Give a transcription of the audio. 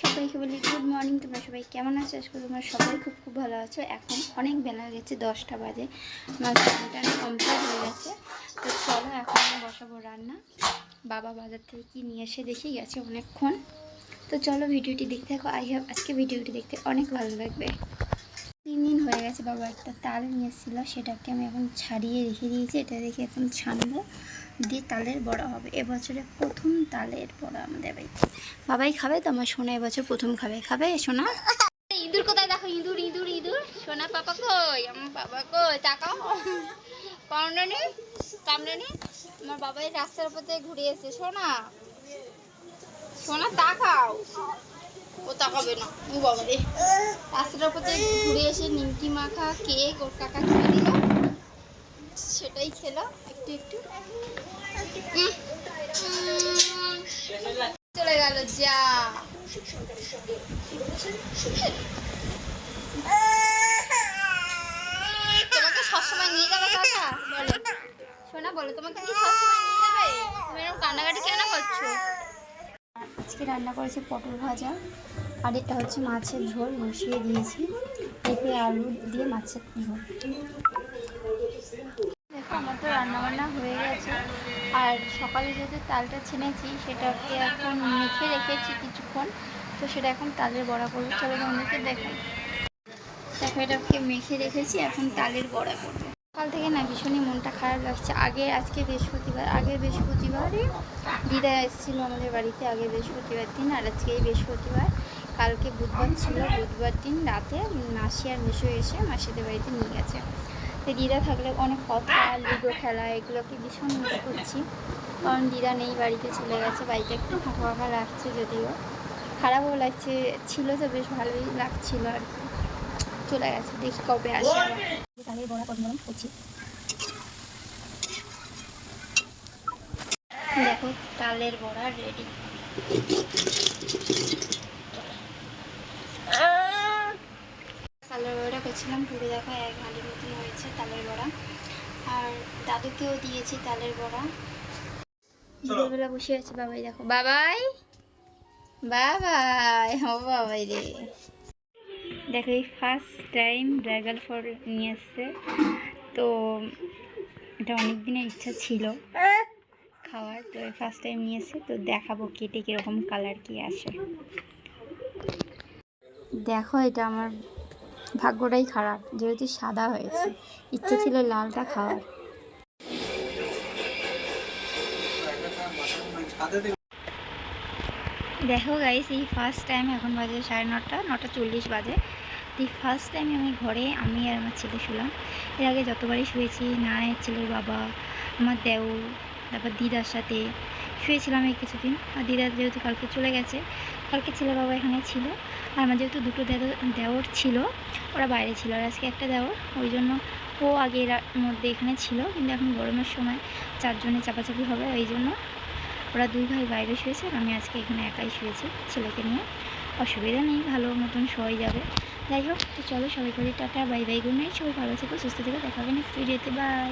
সবাইকে বলি good morning তোমরা সবাই কেমন আছো? আজকে তোমরা সবাই খুব খুব ভালো আছো। এখন অনেক বেলা গেছে, দশটা বাজে। আমার স্নানটা কমপ্লিট হয়ে গেছে। তো চলো এখন বসাবো রান্না। বাবা বাজার থেকে কি নিয়ে এসে দেখে, গেছে অনেকক্ষণ। তো চলো ভিডিওটি দেখতে থাকো। আই হ্যাভ আজকে ভিডিওটি দেখতে অনেক ভালো লাগবে। তিন দিন হয়ে গেছে বাবা একটা তাল নিয়ে সেটাকে আমি এখন ছাড়িয়ে রেখে দিয়েছি। এটা দেখে এখন ছানবো দিয়ে তালের বড়া হবে। এবছরে প্রথম তালের বড়া আমাদের বাড়িতে বাবাই খাবে তো? আমার সোনা এবছর প্রথম খাবে। খাবে সোনা? ইঁদুর কোথায় দেখো? ইঁদুর ইঁদুর ইঁদুর। সোনা পাপা কই? আমার বাবা কই? তাকাও। কামড়ানি কামড়ানি আমার বাবাই রাস্তার উপর থেকে ঘুরে এসে সোনা? সোনা, তাকাও। ও তাকাবে না। ও বাবা রে উপর থেকে ঘুরে এসে নিমকি মাখা, কেক, ওর কাকা খেয়ে দিল সেটাই খেলো একটু একটু। চলে গেল, যা। তোমাকে সবসময় নিয়ে যাবে, কাকা? বলো। শোনা, বলো, তোমাকে কি সবসময় নিয়ে যাবে? তুমি এরকম কান্নাকাটি কেন করছ? আজকে রান্না করেছি পটল ভাজা, আর এটা হচ্ছে মাছের ঝোল, বসিয়ে দিয়েছি। পেঁপে আলু দিয়ে মাছের ঝোল। আমার তো রান্নাবান্না হয়ে গেছে। আর সকালে যেহেতু তালটা ছেনেছি, সেটাকে এখন মেখে রেখেছি কিছুক্ষণ। তো সেটা এখন তালের বড়া করব। চলো তোমাদেরকে দেখো দেখো, এটাকে মেখে রেখেছি, এখন তালের বড়া করব। সকাল থেকে না ভীষণই মনটা খারাপ লাগছে। আগে, আজকে বৃহস্পতিবার। আগে বৃহস্পতিবারই দিদা এসেছিল আমাদের বাড়িতে। আগে বৃহস্পতিবার দিন, আর আজকে এই বৃহস্পতিবার। কালকে বুধবার ছিল। বুধবার দিন রাতে মাসি আর মেশো এসে মাসিদের বাড়িতে নিয়ে গেছে। তো দিদা থাকলে অনেক কথা, লুডো খেলা, এগুলোকে ভীষণ মিস করছি। কারণ দিদা নেই, বাড়িতে চলে গেছে, বাড়িতে একটু ফাঁকা ফাঁকা লাগছে যদিও। খারাপও লাগছে, ছিল তো বেশ ভালোই লাগছিল আর কি। চলে গেছে, দেখি কবে আসে। দেখো, তালের বড়া রেডি করছিলাম পুরো দেখা এক হাঁড়ির মতন হয়েছে তালের বড়া। আর দাদুকেও দিয়েছি তালের বড়া। বিকেলবেলা বসে আছে বাবাই দেখো। বাবাই! বাবাই! ও বাবাই রে। দেখো এই ফার্স্ট টাইম ড্রাগন ফল নিয়ে এসছে। তো এটা অনেক দিনের ইচ্ছা ছিল খাওয়ার তো ফার্স্ট টাইম নিয়ে এসছে। তো দেখাবো কেটে কীরকম কালার কি আসে। দেখো এটা আমার ভাগ্যটাই খারাপ, যেহেতু সাদা হয়েছে। ইচ্ছে ছিল লালটা খাওয়ার। দেখো গাইস এই ফার্স্ট টাইম এখন বাজে সাড়ে নটা নটা চল্লিশ বাজে। এই ফার্স্ট টাইম আমি ঘরে, আমি আর আমার ছেলে শুলাম। এর আগে যতবারই শুয়েছি নায়ের ছেলের বাবা, আমার দেওর, তারপর দিদার সাথে শুয়েছিলাম এই কিছুদিন। আর দিদা যেহেতু কালকে চলে গেছে কালকে ছেলে বাবা এখানে ছিল। আর আমার যেহেতু দুটো দেওর ছিল, ওরা বাইরে ছিল। আর আজকে একটা দেওর, ওই জন্য ও আগে এর মধ্যে এখানে ছিল। কিন্তু এখন গরমের সময় চারজনে চাপাচাপি হবে, ওই জন্য ওরা দুই ভাই বাইরে শুয়েছে আর আমি আজকে এখানে একাই শুয়েছি ছেলেকে নিয়ে। অসুবিধা নেই, ভালো মতন শোয়াই যাবে। যাই হোক, তো চলো সবাই করি, tata, bye bye, good night, সবাই ভালো থেকো, সুস্থ থেকো, দেখা হবে নেক্সট ভিডিওতে বাই